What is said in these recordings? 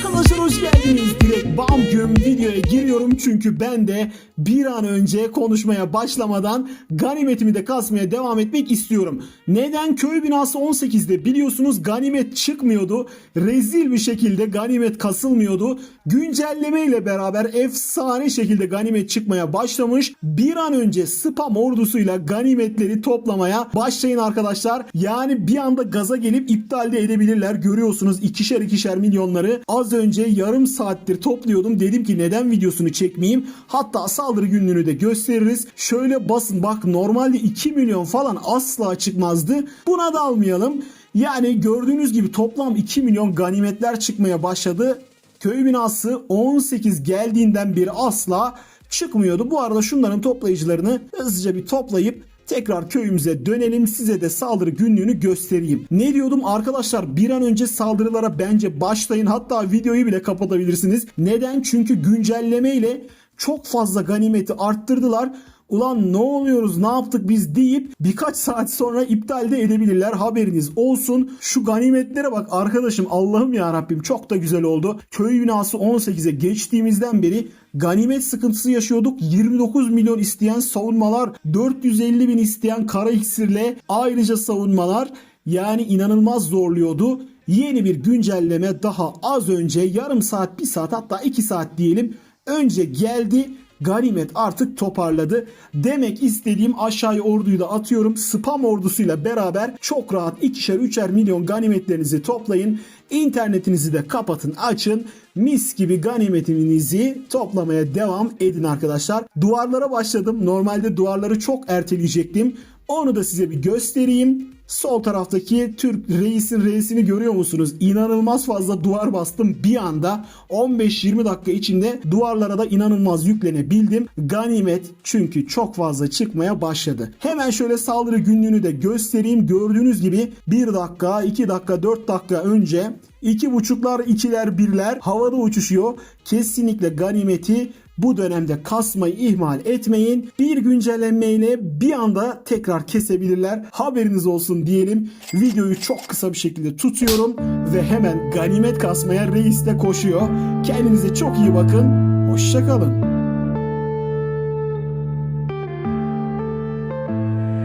Toca na cirurgia aí, bam güm videoya giriyorum çünkü ben de bir an önce konuşmaya başlamadan ganimetimi de kasmaya devam etmek istiyorum. Neden? Köy binası 18'de biliyorsunuz ganimet çıkmıyordu. Rezil bir şekilde ganimet kasılmıyordu. Güncelleme ile beraber efsane şekilde ganimet çıkmaya başlamış. Bir an önce spam ordusuyla ganimetleri toplamaya başlayın arkadaşlar. Yani bir anda gaza gelip iptal de edebilirler. Görüyorsunuz ikişer ikişer milyonları. Az önce yarım saattir topluyordum. Dedim ki neden videosunu çekmeyeyim. Hatta saldırı günlüğünü de gösteririz. Şöyle basın bak normalde 2 milyon falan asla çıkmazdı. Buna da almayalım. Yani gördüğünüz gibi toplam 2 milyon ganimetler çıkmaya başladı. Köy binası 18 geldiğinden beri asla çıkmıyordu. Bu arada şunların toplayıcılarını hızlıca bir toplayıp tekrar köyümüze dönelim size de saldırı günlüğünü göstereyim. Ne diyordum arkadaşlar bir an önce saldırılara bence başlayın hatta videoyu bile kapatabilirsiniz. Neden? Çünkü güncelleme ile çok fazla ganimeti arttırdılar. Ulan ne oluyoruz ne yaptık biz deyip birkaç saat sonra iptal de edebilirler haberiniz olsun. Şu ganimetlere bak arkadaşım Allah'ım ya Rabbim çok da güzel oldu. Köy binası 18'e geçtiğimizden beri ganimet sıkıntısı yaşıyorduk. 29 milyon isteyen savunmalar, 450 bin isteyen kara iksirle ayrıca savunmalar yani inanılmaz zorluyordu. Yeni bir güncelleme daha az önce yarım saat, bir saat hatta iki saat diyelim önce geldi. Ganimet artık toparladı. Demek istediğim aşağıya orduyu da atıyorum. Spam ordusuyla beraber çok rahat ikişer üçer milyon ganimetlerinizi toplayın. İnternetinizi de kapatın açın. Mis gibi ganimetinizi toplamaya devam edin arkadaşlar. Duvarlara başladım. Normalde duvarları çok erteleyecektim. Onu da size bir göstereyim. Sol taraftaki Türk reisin reisini görüyor musunuz? İnanılmaz fazla duvar bastım bir anda. 15-20 dakika içinde duvarlara da inanılmaz yüklenebildim. Ganimet çünkü çok fazla çıkmaya başladı. Hemen şöyle saldırı günlüğünü de göstereyim. Gördüğünüz gibi 1 dakika, 2 dakika, 4 dakika önce iki buçuklar, ikiler, birler havada uçuşuyor. Kesinlikle ganimeti bu dönemde kasmayı ihmal etmeyin. Bir güncellemeyle bir anda tekrar kesebilirler. Haberiniz olsun diyelim. Videoyu çok kısa bir şekilde tutuyorum ve hemen ganimet kasmaya reis de koşuyor. Kendinize çok iyi bakın. Hoşçakalın.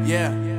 Yeah.